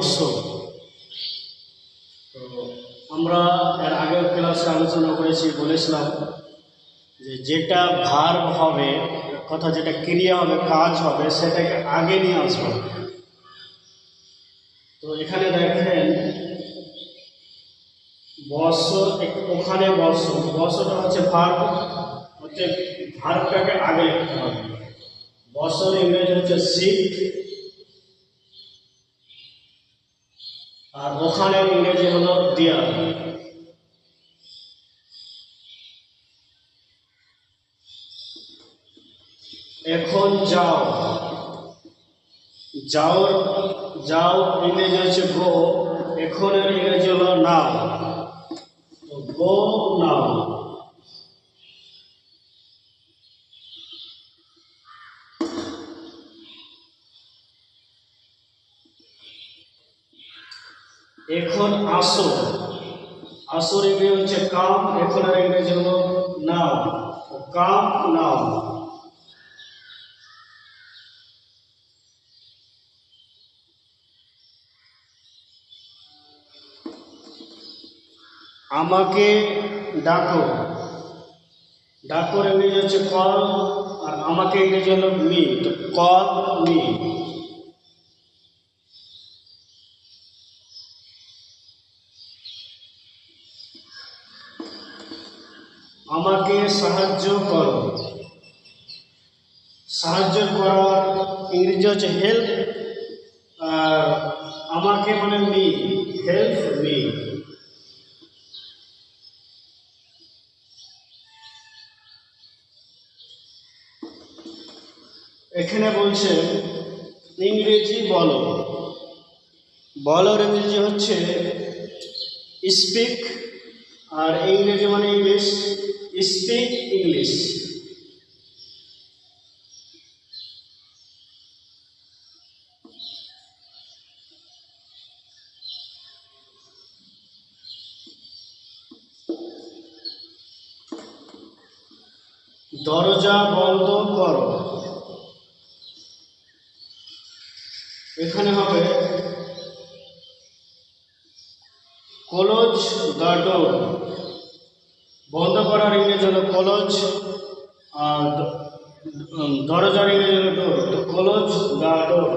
অসর তো আমরা এর আগের ক্লাসে আলোচনা করেছি, বলেছিলাম যে যেটা ভার হবে, কথা যেটা ক্রিয়া হবে, কাজ হবে, সেটাকে আগে নিয়ে আসব। তো এখানে দেখেন বর্ষ ওখানে বর্ষ বর্ষটা হচ্ছে ভার্ব হচ্ছে ভার্বটাকে আগে লিখতে হবে। বর্ষর ইংরেজি হচ্ছে সিট আর ওখানে ইংরেজি হলো ডিয়ার এখন যাও। যাও যাও, ইংরেজি হচ্ছে গো। এখনের ইংরেজি হলো নাও গো এখন আসো আসোর ইংরেজি হচ্ছে কাম এখনের ইংরেজি হলো নাও। কাম, নাও। আমাকে ডাকো। ডাকোর ইংরেজি হচ্ছে কল, আর আমাকে ইংরেজি হলো মি তো কল মি আমাকে সাহায্য করো। সাহায্য করার ইংরেজি হচ্ছে হেল্প আর আমাকে মানে মি হেল্প মি এখানে বলছে, ইংরেজি বলো। বলোর ইংরেজি হচ্ছে স্পিক আর ইংরেজি মানে ইংলিশ স্পিক ইংলিশ দরজা বন্ধ করো। এখানে হবে কলজ দ্য ডোর। বন্ধ করার ইংরেজি হলো কলজ, আর দরজার ইংরেজি হলো ডোর। কলজ ডোর?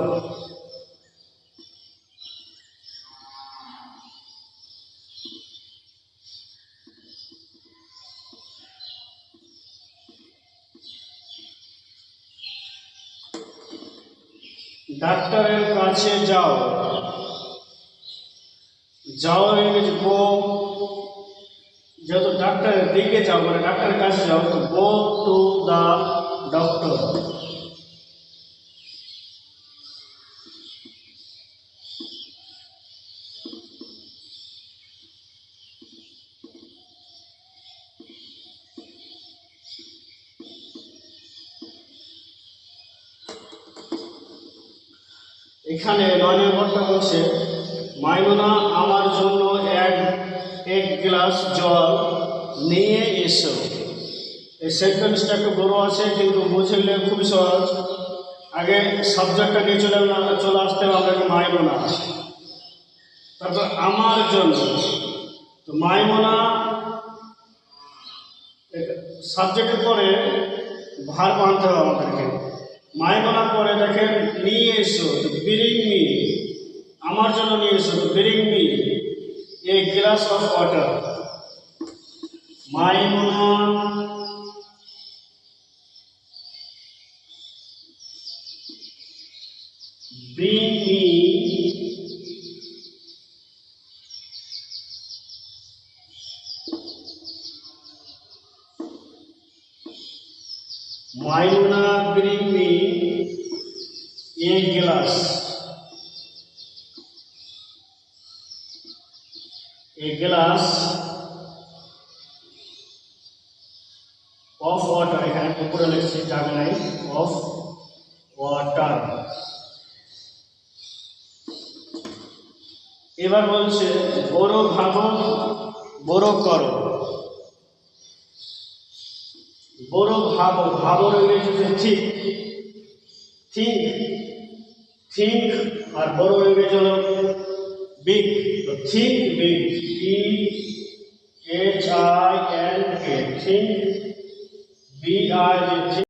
ডাক্তারের কাছে যাও। যাও ইংরেজি গো ডাক্তারের দিকে যাও মানে ডাক্তারের কাছে যাও, তো গো টু দ্য ডক্টর। এখানে নয় নম্বরটা হচ্ছে মাইমনা, আমার জন্য এক এক গ্লাস জল নিয়ে এসো। এই সেন্টেন্সটা একটু বড় আছে, কিন্তু বুঝলে খুবই সহজ। আগে সাবজেক্টটা নিয়ে চলে চলে আসতে হবে আপনাকে মাইমনা। তারপর আমার জন্য। তো মাইমনা সাবজেক্টের পরে ভার আনতে হবে আমাদেরকে। মাইমনা পরে দেখেন, নিয়ে এসো বিরিং মি আমার জন্য নিয়ে এসো bring me a glass of water Maimona bring me Mayuna bring me a glass. A glass লিখছি যাবে নাই of water এবার বলছে, বড় ভাবো, বড় করো। বড় ভাবো ভাবর ইংরেজি হচ্ছে ঠিক। থিঙ্ক থিঙ্ক আর বড় ইংরেজি হলো big. Think big, T H I, N, K think B I